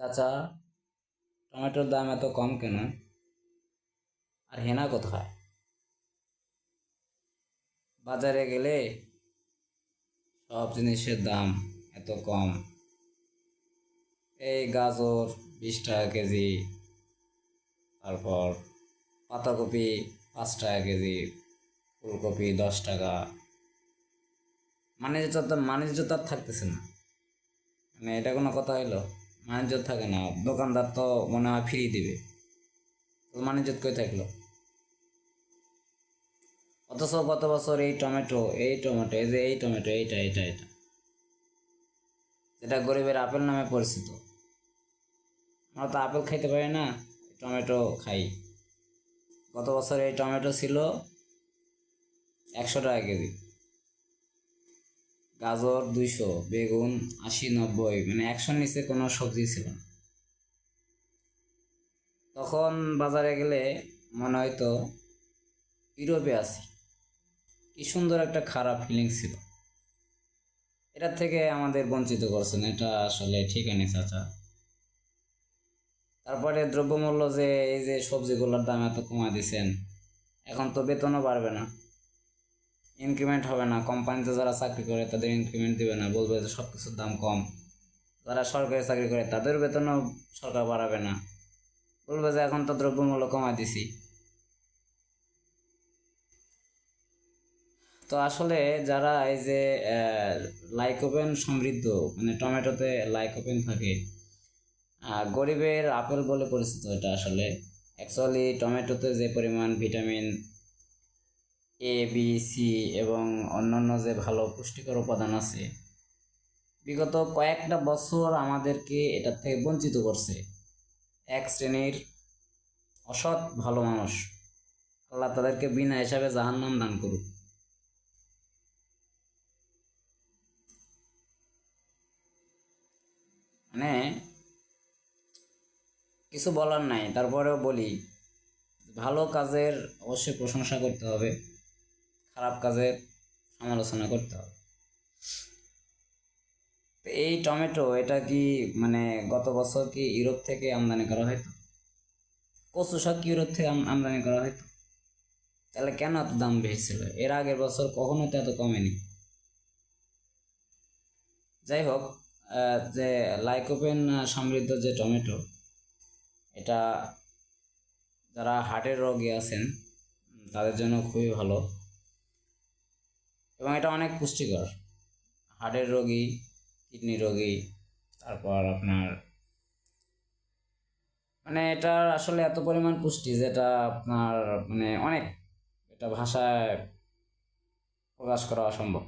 চাচা, টমেটোর দাম এত কম কেন? আর হেনা কোথায়? বাজারে গেলে সব জিনিসের দাম এত কম। এই গাজর বিশ টাকা কেজি, তারপর পাতাকপি পাঁচ টাকা কেজি, ফুলকপি দশ টাকা। বাণিজ্য তো বাণিজ্য তো আর থাকতেছে না। মানে এটা কোনো কথা হইল? বাণিজ্য থাকে না, দোকানদার তো মনে হয় ফ্রি দিবে। বাণিজ্য কই থাকল? অথচ গত বছর এই টমেটো এই টমেটো, এই যে এই টমেটো, এইটা এইটা এটা যেটা গরিবের আপেল নামে পরিচিত। আমরা তো আপেল খাইতে পারি না, টমেটো খাই। গত বছর এই টমেটো ছিল একশো টাকা কেজি। গাজর দুইশো, বেগুন আশি, নব্বই মানে একশোর নিচে কোনো সবজি ছিল না। তখন বাজারে গেলে মনে হয়তো ইউরোপে আছি। কি সুন্দর একটা খারাপ ফিলিং ছিল। এটার থেকে আমাদের বঞ্চিত করছেন, এটা আসলে ঠিক নেই চাচা। তারপরে দ্রব্যমূল্য যে এই যে সবজিগুলোর দাম এত কমা দিছেন, এখন তো বেতনও বাড়বে না। ইনক্রিমেন্ট হবে না। কোম্পানিতে যারা চাকরি করে, তাদের ইনক্রিমেন্ট দিবে না। বলবে যে সব কিছুর দাম কম। যারা সরকারি চাকরি করে, তাদের বেতনও সরকার বাড়াবে না। বলবে যে এখন তো দ্রব্যমূল্য কমা দিছি। তো আসলে যারা এই যে লাইকোপেন সমৃদ্ধ মানে টমেটোতে লাইকোপেন থাকে গরিবের আপেল বলে পরিচিত এটা আসলে। অ্যাকচুয়ালি টমেটোতে যে পরিমাণ ভিটামিন এ বি সি এবং অন্যান্য যে ভালো পুষ্টিকর উপাদান আছে, বিগত কয়েকটা বছর আমাদেরকে এটার থেকে বঞ্চিত করছে। এক শ্রেণির অসৎ ভালো মানুষ, আল্লাহ তাদেরকে বিনা হিসাবে জাহান্নাম দান করুক। মানে কিছু বলার নাই, তারপরেও বলি, ভালো কাজের অবশ্যই প্রশংসা করতে হবে। খারাপ কাজের সমালোচনা করতে হবে। এই টমেটো, এটা কি মানে গত বছর কি ইউরোপ থেকে আমদানি করা হয়তো কচু শাক ইউরোপ থেকে আমদানি করা হয়তো তাহলে কেন এত দাম বেশি ছিল এর আগের বছর কখনো তো এত কমেনি। যাই হোক যে লাইকোপেন সমৃদ্ধ যে টমেটো, এটা যারা হার্টের রোগী আছেন, তাদের জন্য খুবই ভালো। এবং এটা অনেক পুষ্টিকর। হার্টের রোগী, কিডনি রোগী, তারপর আপনার মানে এটার আসলে এত পরিমাণ পুষ্টি যেটা আপনার মানে অনেক এটা ভাষায় প্রকাশ করা অসম্ভব।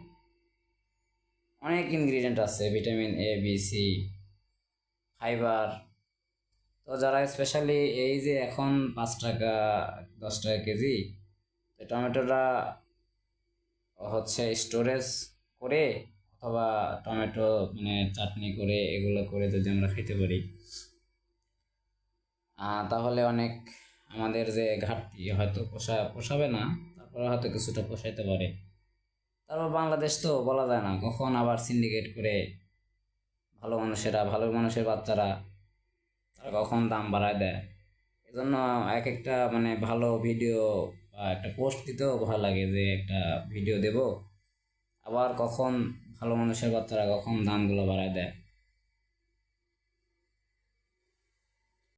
অনেক ইনগ্রিডিয়েন্ট আছে vitamin A B C fibre তো যারা স্পেশালি এই যে এখন পাঁচ টাকা, দশ টাকা কেজি টমেটোটা হচ্ছে স্টোরেজ করে অথবা টমেটো মানে চাটনি করে এগুলো করে যদি আমরা খেতে পারি। তাহলে অনেক আমাদের যে ঘাটতি হয়তো পোষা, পোষাবে না, তারপরে হয়তো কিছুটা পোষাইতে পারে। তারপর বাংলাদেশ তো বলা যায় না, কখন আবার সিন্ডিকেট করে ভালো মানুষেরা, ভালো মানুষের বাচ্চারা, তারা কখন দাম বাড়ায় দেয়? এজন্য এক একটা মানে ভালো ভিডিও বা একটা পোস্ট দিতেও ভালো লাগে যে একটা ভিডিও দেব। আবার কখন ভালো মানুষের বাচ্চারা কখন দামগুলো বাড়ায় দেয়।